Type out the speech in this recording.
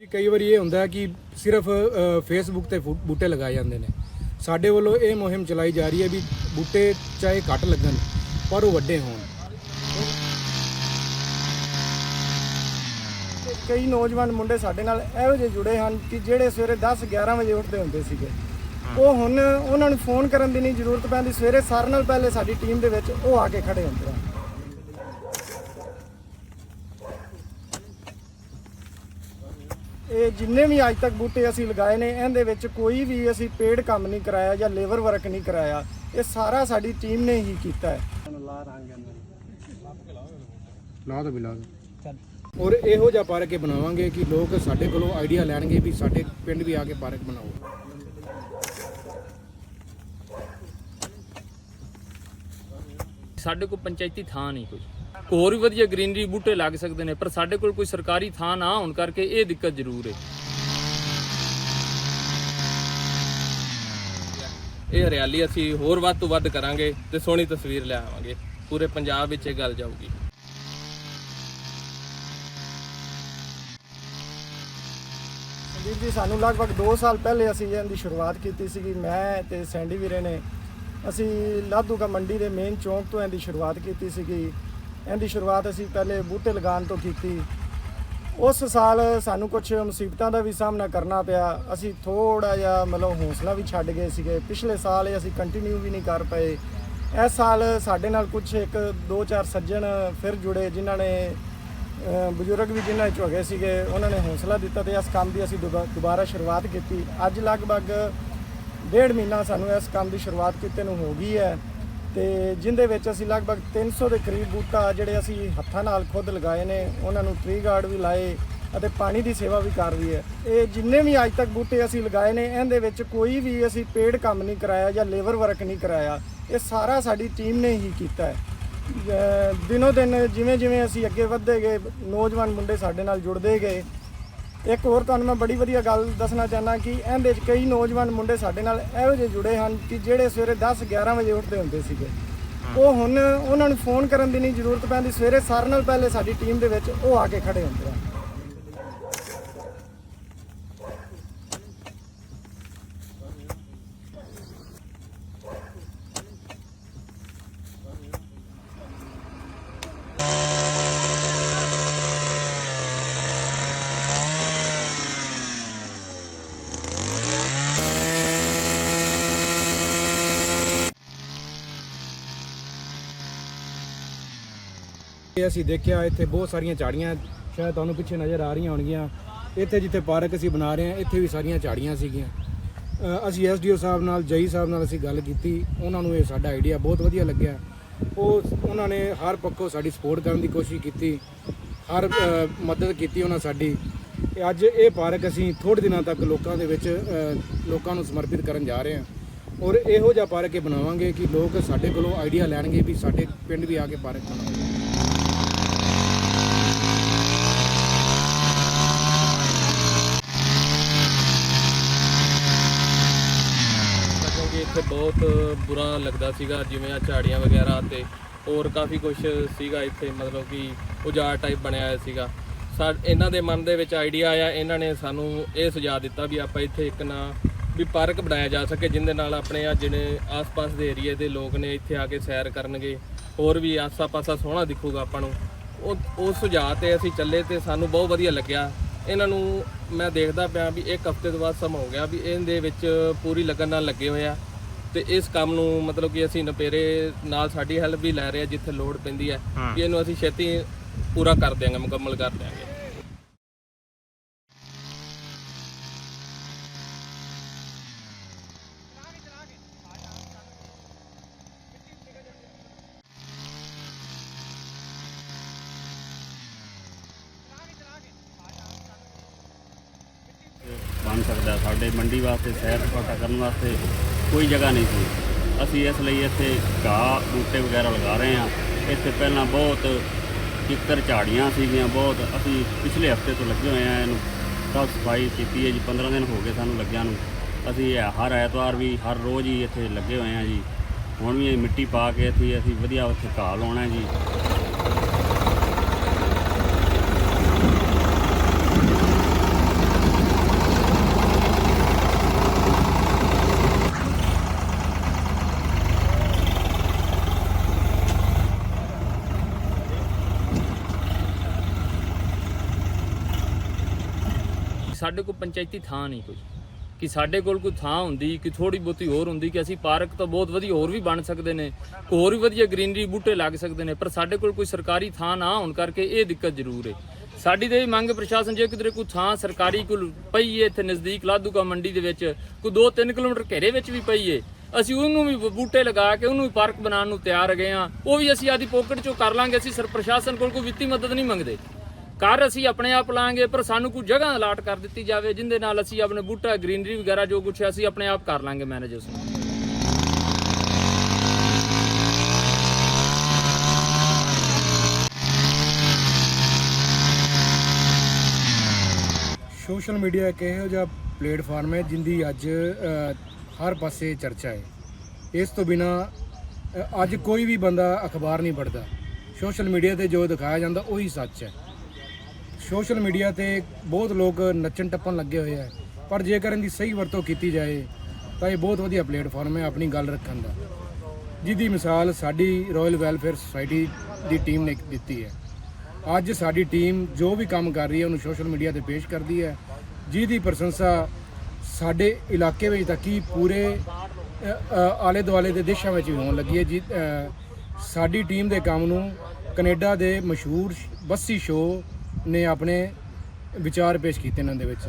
ਕਈ ਵਾਰੀ ਇਹ ਹੁੰਦਾ ਹੈ ਕਿ ਸਿਰਫ ਫੇਸਬੁੱਕ ਤੇ ਬੂਟੇ ਲਗਾਏ ਜਾਂਦੇ ਨੇ। ਸਾਡੇ ਵੱਲੋਂ ਇਹ ਮੁਹਿੰਮ ਚਲਾਈ ਜਾ ਰਹੀ ਹੈ ਵੀ ਬੂਟੇ ਚਾਹੇ ਘੱਟ ਲੱਗਣ ਪਰ ਉਹ ਵੱਡੇ ਹੋਣ। ਕਈ ਨੌਜਵਾਨ ਮੁੰਡੇ ਸਾਡੇ ਨਾਲ ਇਹੋ ਜਿਹੇ ਜੁੜੇ ਹਨ ਕਿ ਜਿਹੜੇ ਸਵੇਰੇ 10 11 ਵਜੇ ਉੱਠਦੇ ਹੁੰਦੇ ਸੀਗੇ। ਉਹ ਹੁਣ ਉਹਨਾਂ ਨੂੰ ਫੋਨ ਕਰਨ ਦੀ ਨਹੀਂ ਜ਼ਰੂਰਤ ਪੈਂਦੀ ਸਵੇਰੇ ਸਾਰਿਆਂ ਨਾਲ ਪਹਿਲੇ ਸਾਡੀ ਟੀਮ ਦੇ ਵਿੱਚ ਉਹ ਆ ਕੇ ਖੜੇ ਹੁੰਦੇ ਹਨ। ਇਹ ਜਿੰਨੇ ਵੀ ਅੱਜ ਤੱਕ ਬੂਟੇ ਅਸੀਂ ਲਗਾਏ ਨੇ ਇਹਦੇ ਵਿੱਚ ਕੋਈ ਵੀ ਅਸੀਂ ਪੇਡ ਕੰਮ ਨਹੀਂ ਕਰਾਇਆ ਜਾਂ ਲੇਬਰ ਵਰਕ ਨਹੀਂ ਕਰਾਇਆ ਇਹ ਸਾਰਾ ਸਾਡੀ ਟੀਮ ਨੇ ਹੀ ਕੀਤਾ ਹੈ। ਲਾ ਦੋ ਬਿਲਾ ਔਰ ਇਹੋ ਜਿਹਾ ਪਾਰਕ ਇਹ ਬਣਾਵਾਂਗੇ ਕਿ ਲੋਕ ਸਾਡੇ ਕੋਲੋਂ ਆਈਡੀਆ ਲੈਣਗੇ ਵੀ ਸਾਡੇ ਪਿੰਡ ਵੀ ਆ ਕੇ ਪਾਰਕ ਬਣਾਓ। ਸਾਡੇ ਕੋਲ ਪੰਚਾਇਤੀ ਥਾਂ ਨਹੀਂ ਕੋਈ। ਹੋਰ ਵੀ ਵਧੀਆ ਗ੍ਰੀਨਰੀ ਬੂਟੇ ਲੱਗ ਸਕਦੇ ਨੇ, ਪਰ ਸਾਡੇ ਕੋਲ ਕੋਈ ਸਰਕਾਰੀ ਥਾਂ ਨਾ ਹੋਣ ਕਰਕੇ ਇਹ ਦਿੱਕਤ ਜ਼ਰੂਰ ਹੈ। ਇਹ ਹਰਿਆਲੀ ਅਸੀਂ ਹੋਰ ਵੱਧ ਤੋਂ ਵੱਧ ਕਰਾਂਗੇ ਤੇ ਸੋਹਣੀ ਤਸਵੀਰ ਲੈ ਆਵਾਂਗੇ। ਪੂਰੇ ਪੰਜਾਬ ਵਿੱਚ ਇਹ ਗੱਲ ਜਾਊਗੀ। ਸੰਦੀਪ ਜੀ, ਸਾਨੂੰ ਲਗਭਗ 2 ਸਾਲ ਪਹਿਲੇ ਅਸੀਂ ਇਹਨਾਂ ਦੀ ਸ਼ੁਰੂਆਤ ਕੀਤੀ ਸੀਗੀ, ਮੈਂ ਤੇ ਸੈਂਡੀ ਵੀਰੇ ਨੇ। ਅਸੀਂ ਲਾਧੂਗਾ ਮੰਡੀ ਦੇ ਮੇਨ ਚੌਂਕ ਤੋਂ ਇਹਦੀ ਸ਼ੁਰੂਆਤ ਕੀਤੀ ਸੀਗੀ। ਇਹਦੀ ਸ਼ੁਰੂਆਤ ਅਸੀਂ ਪਹਿਲੇ ਬੂਟੇ ਲਗਾਉਣ ਤੋਂ ਕੀਤੀ। ਉਸ ਸਾਲ ਸਾਨੂੰ ਕੁਝ ਮੁਸੀਬਤਾਂ ਦਾ ਵੀ ਸਾਹਮਣਾ ਕਰਨਾ ਪਿਆ। ਅਸੀਂ ਥੋੜਾ ਜਿਹਾ ਮਤਲਬ ਹੌਸਲਾ ਵੀ ਛੱਡ ਗਏ ਸੀਗੇ। ਪਿਛਲੇ ਸਾਲ ਅਸੀਂ ਕੰਟੀਨਿਊ ਵੀ ਨਹੀਂ ਕਰ ਪਏ। ਇਸ ਸਾਲ ਸਾਡੇ ਨਾਲ ਕੁਝ ਇੱਕ, ਦੋ, ਚਾਰ ਸੱਜਣ ਫਿਰ ਜੁੜੇ, ਜਿਨ੍ਹਾਂ ਨੇ ਬਜ਼ੁਰਗ ਵੀ ਜਿਨ੍ਹਾਂ ਚ ਹੋ ਗਏ ਸੀਗੇ, ਉਹਨਾਂ ਨੇ ਹੌਸਲਾ ਦਿੱਤਾ ਤੇ ਇਸ ਕੰਮ ਦੀ ਅਸੀਂ ਦੁਬਾ- ਦੁਬਾਰਾ ਸ਼ੁਰੂਆਤ ਕੀਤੀ। ਅੱਜ ਲਗਭਗ ਡੇਢ ਮਹੀਨਾ ਸਾਨੂੰ ਇਸ ਕੰਮ ਦੀ ਸ਼ੁਰੂਆਤ ਕੀਤੇ ਨੂੰ ਹੋ ਗਈ ਹੈ। ਤੇ ਜਿੰਦੇ ਵਿੱਚ ਅਸੀਂ ਲਗਭਗ 300 ਦੇ ਕਰੀਬ ਬੂਟਾ ਜਿਹੜੇ ਅਸੀਂ ਹੱਥਾਂ ਨਾਲ ਖੁਦ ਲਗਾਏ ਨੇ, ਉਹਨਾਂ ਨੂੰ ਟ੍ਰੀ ਗਾਰਡ ਵੀ ਲਾਏ ਅਤੇ ਪਾਣੀ ਦੀ ਸੇਵਾ ਵੀ ਕਰ ਰਹੀ ਹੈ। ਇਹ ਜਿੰਨੇ ਵੀ ਅੱਜ ਤੱਕ ਬੂਟੇ ਅਸੀਂ ਲਗਾਏ ਨੇ, ਇਹਦੇ ਵਿੱਚ ਕੋਈ ਵੀ ਅਸੀਂ ਪੇਡ ਕੰਮ ਨਹੀਂ ਕਰਾਇਆ ਜਾਂ ਲੇਬਰ ਵਰਕ ਨਹੀਂ ਕਰਾਇਆ। ਇਹ ਸਾਰਾ ਸਾਡੀ ਟੀਮ ਨੇ ਹੀ ਕੀਤਾ ਹੈ। ਦਿਨੋ ਦਿਨ ਜਿਵੇਂ ਜਿਵੇਂ ਅਸੀਂ ਅੱਗੇ ਵਧਦੇ ਗਏ, ਨੌਜਵਾਨ ਮੁੰਡੇ ਸਾਡੇ ਨਾਲ ਜੁੜਦੇ ਗਏ ਇੱਕ ਹੋਰ ਤੁਹਾਨੂੰ ਮੈਂ ਬੜੀ ਵਧੀਆ ਗੱਲ ਦੱਸਣਾ ਚਾਹੁੰਦਾ ਕਿ ਇਹਦੇ ਵਿੱਚ ਕਈ ਨੌਜਵਾਨ ਮੁੰਡੇ ਸਾਡੇ ਨਾਲ ਇਹੋ ਜਿਹੇ ਜੁੜੇ ਹਨ ਕਿ ਜਿਹੜੇ ਸਵੇਰੇ 10 11 ਵਜੇ ਉੱਠਦੇ ਹੁੰਦੇ ਸੀਗੇ। ਉਹ ਹੁਣ ਉਹਨਾਂ ਨੂੰ ਫੋਨ ਕਰਨ ਦੀ ਨਹੀਂ ਜ਼ਰੂਰਤ ਪੈਂਦੀ ਸਵੇਰੇ ਸਾਰਿਆਂ ਨਾਲ ਪਹਿਲੇ ਸਾਡੀ ਟੀਮ ਦੇ ਵਿੱਚ ਉਹ ਆ ਕੇ ਖੜੇ ਹੁੰਦੇ ਹਨ। ਇਹ ਅਸੀਂ ਦੇਖਿਆ ਇੱਥੇ ਬਹੁਤ ਸਾਰੀਆਂ ਝਾੜੀਆਂ ਸ਼ਾਇਦ ਤੁਹਾਨੂੰ ਪਿੱਛੇ ਨਜ਼ਰ ਆ ਰਹੀਆਂ ਹੋਣਗੀਆਂ। ਇੱਥੇ ਜਿੱਥੇ ਪਾਰਕ ਅਸੀਂ ਬਣਾ ਰਹੇ ਹਾਂ ਇੱਥੇ ਵੀ ਸਾਰੀਆਂ ਝਾੜੀਆਂ ਸੀਗੀਆਂ। ਅ, ਅਸੀਂ ਐਸਡੀਓ ਸਾਹਿਬ ਨਾਲ ਜਈ ਸਾਹਿਬ ਨਾਲ ਅਸੀਂ ਗੱਲ ਕੀਤੀ। ਉਹਨਾਂ ਨੂੰ ਇਹ ਸਾਡਾ ਆਈਡੀਆ ਬਹੁਤ ਵਧੀਆ ਲੱਗਿਆ। ਉਹ ਉਹਨਾਂ ਨੇ ਹਰ ਪੱਖੋਂ ਸਾਡੀ ਸਪੋਰਟ ਕਰਨ ਦੀ ਕੋਸ਼ਿਸ਼ ਕੀਤੀ। ਹਰ ਮਦਦ ਕੀਤੀ ਉਹਨਾਂ ਸਾਡੀ। ਤੇ ਅੱਜ ਇਹ ਪਾਰਕ ਅਸੀਂ ਥੋੜੇ ਦਿਨਾਂ ਤੱਕ ਲੋਕਾਂ ਦੇ ਵਿੱਚ ਲੋਕਾਂ ਨੂੰ ਸਮਰਪਿਤ ਕਰਨ ਜਾ ਰਹੇ ਹਾਂ। ਔਰ ਇਹੋ ਜਿਹਾ ਪਾਰਕ ਇਹ ਬਣਾਵਾਂਗੇ ਕਿ ਲੋਕ ਸਾਡੇ ਕੋਲੋਂ ਆਈਡੀਆ ਲੈਣਗੇ ਵੀ ਸਾਡੇ ਪਿੰਡ ਵੀ ਆ ਕੇ ਪਾਰਕ ਬਣਾਓ ਕਿਉਂਕਿ ਇੱਥੇ ਬਹੁਤ ਬੁਰਾ ਲੱਗਦਾ ਸੀਗਾ, ਜਿਵੇਂ ਆ ਝਾੜੀਆਂ ਵਗੈਰਾ ਤੇ ਹੋਰ ਕਾਫੀ ਕੁਝ ਸੀਗਾ ਇੱਥੇ, ਮਤਲਬ ਕਿ ਉਜਾੜ ਟਾਈਪ ਬਣਿਆ ਹੋਇਆ ਸੀਗਾ। ਸਾ, ਇਹਨਾਂ ਦੇ ਮਨ ਦੇ ਵਿੱਚ ਆਈਡੀਆ ਆਇਆ, ਇਹਨਾਂ ਨੇ ਸਾਨੂੰ ਇਹ ਸੁਝਾਅ ਦਿੱਤਾ ਵੀ ਆਪਾਂ ਇੱਥੇ ਇੱਕ ਨਾ ਵੀ ਪਾਰਕ ਬਣਾਇਆ ਜਾ ਸਕੇ, ਜਿੰਦੇ ਨਾਲ ਆਪਣੇ ਆ ਜਿਹੜੇ ਆਸ-ਪਾਸ ਦੇ ਏਰੀਏ ਦੇ ਲੋਕ ਨੇ ਇੱਥੇ ਆ ਕੇ ਸੈਰ ਕਰਨਗੇ, ਹੋਰ ਵੀ ਆਸਾ-ਪਾਸਾ ਸੋਹਣਾ ਦਿਖੂਗਾ ਆਪਾਂ ਨੂੰ। ਉਹ ਉਹ ਸੁਝਾਅ ਤੇ ਅਸੀਂ ਚੱਲੇ ਤੇ ਸਾਨੂੰ ਬਹੁਤ ਵਧੀਆ ਲੱਗਿਆ। ਇਹਨਾਂ ਨੂੰ ਮੈਂ ਦੇਖਦਾ ਪਿਆ ਵੀ ਇੱਕ ਹਫ਼ਤੇ ਤੋਂ ਬਾਅਦ ਸਮਾਂ ਹੋ ਗਿਆ ਵੀ ਇਹਦੇ ਵਿੱਚ ਪੂਰੀ ਲਗਨ ਨਾਲ ਲੱਗੇ ਹੋਏ ਆ। ਤੇ ਇਸ ਕੰਮ ਨੂੰ ਮਤਲਬ ਕਿ ਅਸੀਂ ਨਪੇਰੇ ਨਾਲ ਸਾਡੀ ਹੈਲਪ ਵੀ ਲੈ ਰਹੇ ਆ ਜਿੱਥੇ ਲੋੜ ਪੈਂਦੀ ਹੈ ਕਿ ਇਹਨੂੰ ਅਸੀਂ ਛੇਤੀ ਪੂਰਾ ਕਰ ਦਿਆਂਗੇ ਮੁਕੰਮਲ ਕਰ ਦਿਆਂਗੇ ਬਣ ਸਕਦਾ। ਸਾਡੇ ਮੰਡੀ ਵਾਸਤੇ ਸੈਰ ਸਪਾਟਾ ਕਰਨ ਵਾਸਤੇ ਕੋਈ ਜਗ੍ਹਾ ਨਹੀਂ ਸੀ। ਅਸੀਂ ਇਸ ਲਈ ਇੱਥੇ ਘਾਹ, ਬੂਟੇ ਵਗੈਰਾ ਲਗਾ ਰਹੇ ਹਾਂ। ਇੱਥੇ ਪਹਿਲਾਂ ਬਹੁਤ ਚਿੱਤਰ ਝਾੜੀਆਂ ਸੀਗੀਆਂ, ਬਹੁਤ ਅਸੀਂ ਪਿਛਲੇ ਹਫ਼ਤੇ ਤੋਂ ਲੱਗੇ ਹੋਏ ਆ ਇਹਨੂੰ। ਸਾਫ਼ ਸਫ਼ਾਈ ਕੀਤੀ ਹੈ ਜੀ 15 ਦਿਨ ਹੋ ਗਏ ਸਾਨੂੰ ਲੱਗਿਆ ਨੂੰ। ਅਸੀਂ ਇਹ ਹਰ ਐਤਵਾਰ ਵੀ, ਹਰ ਰੋਜ਼ ਹੀ ਇੱਥੇ ਲੱਗੇ ਹੋਏ ਆ ਜੀ। ਹੁਣ ਵੀ ਮਿੱਟੀ ਪਾ ਕੇ ਇੱਥੇ ਅਸੀਂ ਵਧੀਆ ਉੱਥੇ ਘਾਹ ਲਾਉਣਾ ਜੀ। ਸਾਡੇ ਕੋਲ ਪੰਚਾਇਤੀ ਥਾਂ ਨਹੀਂ ਕੋਈ। ਕਿ ਸਾਡੇ ਕੋਲ ਕੋਈ ਥਾਂ ਹੁੰਦੀ, ਕਿ ਥੋੜੀ ਬਹੁਤੀ ਹੋਰ ਹੁੰਦੀ, ਕਿ ਅਸੀਂ ਪਾਰਕ ਤਾਂ ਬਹੁਤ ਵਧੀਆ ਹੋਰ ਵੀ ਬਣ ਸਕਦੇ ਨੇ ਹੋਰ ਵੀ ਵਧੀਆ ਗ੍ਰੀਨਰੀ ਬੂਟੇ ਲੱਗ ਸਕਦੇ ਨੇ, ਪਰ ਸਾਡੇ ਕੋਲ ਕੋਈ ਸਰਕਾਰੀ ਥਾਂ ਨਾ ਹੋਣ ਕਰਕੇ ਇਹ ਦਿੱਕਤ ਜ਼ਰੂਰ ਹੈ ਸਾਡੀ ਤੇ ਇਹ ਮੰਗ ਪ੍ਰਸ਼ਾਸਨ, ਜੇ ਕਿਧਰੇ ਕੋਈ ਥਾਂ ਸਰਕਾਰੀ ਕੋਲ ਪਈ ਹੈ ਇੱਥੇ ਨਜ਼ਦੀਕ ਲਾਦੂਗਾ ਮੰਡੀ ਦੇ ਵਿੱਚ, ਕੋਈ 2-3 ਕਿਲੋਮੀਟਰ ਘੇਰੇ ਵਿੱਚ ਵੀ ਪਈ ਹੈ ਅਸੀਂ ਉਹਨੂੰ ਵੀ ਬੂਟੇ ਲਗਾ ਕੇ ਉਹਨੂੰ ਵੀ ਪਾਰਕ ਬਣਾਉਣ ਨੂੰ ਤਿਆਰ ਹੈਗੇ ਆ, ਉਹ ਵੀ ਅਸੀਂ ਆਦੀ ਪੋਕਟ ਚੋਂ ਕਰ ਲਾਂਗੇ, ਅਸੀਂ ਸਰ, ਪ੍ਰਸ਼ਾਸਨ ਕੋਲ ਕੋਈ ਵਿੱਤੀ ਮਦਦ ਨਹੀਂ ਮੰਗਦੇ। ਕਰ ਅਸੀਂ ਆਪਣੇ ਆਪ ਲਾਂਗੇ, ਪਰ ਸਾਨੂੰ ਕੋਈ ਜਗ੍ਹਾ ਅਲਾਟ ਕਰ ਦਿੱਤੀ ਜਾਵੇ ਜਿੰਦੇ ਨਾਲ ਅਸੀਂ ਆਪਣੇ ਬੂਟਾ, ਗ੍ਰੀਨਰੀ ਵਗੈਰਾ ਜੋ ਕੁਛ ਹੈ, ਅਸੀਂ ਆਪਣੇ ਆਪ ਕਰ ਲਾਂਗੇ ਮੈਨੇਜ ਉਸ ਨੂੰ। ਸੋਸ਼ਲ ਮੀਡੀਆ ਇੱਕ ਇਹੋ ਜਿਹਾ ਪਲੇਟਫਾਰਮ ਹੈ ਜਿੰਦੀ ਅੱਜ ਹਰ ਪਾਸੇ ਚਰਚਾ ਹੈ। ਇਸ ਤੋਂ ਬਿਨਾ ਅੱਜ ਕੋਈ ਵੀ ਬੰਦਾ ਅਖਬਾਰ ਨਹੀਂ ਪੜ੍ਹਦਾ। ਸੋਸ਼ਲ ਮੀਡੀਆ ਤੇ ਜੋ ਦਿਖਾਇਆ ਜਾਂਦਾ, ਉਹੀ ਸੱਚ ਹੈ। ਸੋਸ਼ਲ ਮੀਡੀਆ ਤੇ ਬਹੁਤ ਲੋਕ ਨੱਚਣ ਟੱਪਣ ਲੱਗੇ ਹੋਏ ਆ। ਪਰ ਜੇਕਰ ਇਹਦੀ ਸਹੀ ਵਰਤੋਂ ਕੀਤੀ ਜਾਏ, ਤਾਂ ਇਹ ਬਹੁਤ ਵਧੀਆ ਪਲੇਟਫਾਰਮ ਹੈ ਆਪਣੀ ਗੱਲ ਰੱਖਣ ਦਾ। ਜਿਹਦੀ ਮਿਸਾਲ ਸਾਡੀ ਰਾਇਲ ਵੈਲਫੇਅਰ ਸੁਸਾਇਟੀ ਦੀ ਟੀਮ ਨੇ ਦਿੱਤੀ ਹੈ। ਅੱਜ ਸਾਡੀ ਟੀਮ ਜੋ ਵੀ ਕੰਮ ਕਰ ਰਹੀ ਹੈ, ਉਹਨੂੰ ਸੋਸ਼ਲ ਮੀਡੀਆ ਤੇ ਪੇਸ਼ ਕਰਦੀ ਹੈ। ਜਿਹਦੀ ਪ੍ਰਸ਼ੰਸਾ ਸਾਡੇ ਇਲਾਕੇ ਵਿੱਚ ਤਾਂ ਕੀ ਪੂਰੇ ਆਲੇ ਦੁਆਲੇ ਦੇ ਦੇਸ਼ਾਂ ਵਿੱਚ ਵੀ ਹੋਣ ਲੱਗੀ ਹੈ। ਜੀ ਸਾਡੀ ਟੀਮ ਦੇ ਕੰਮ ਨੂੰ ਕੈਨੇਡਾ ਦੇ ਮਸ਼ਹੂਰ ਬੱਸੀ ਸ਼ੋਅ ਨੇ ਆਪਣੇ ਵਿਚਾਰ ਪੇਸ਼ ਕੀਤੇ ਇਹਨਾਂ ਦੇ ਵਿੱਚ।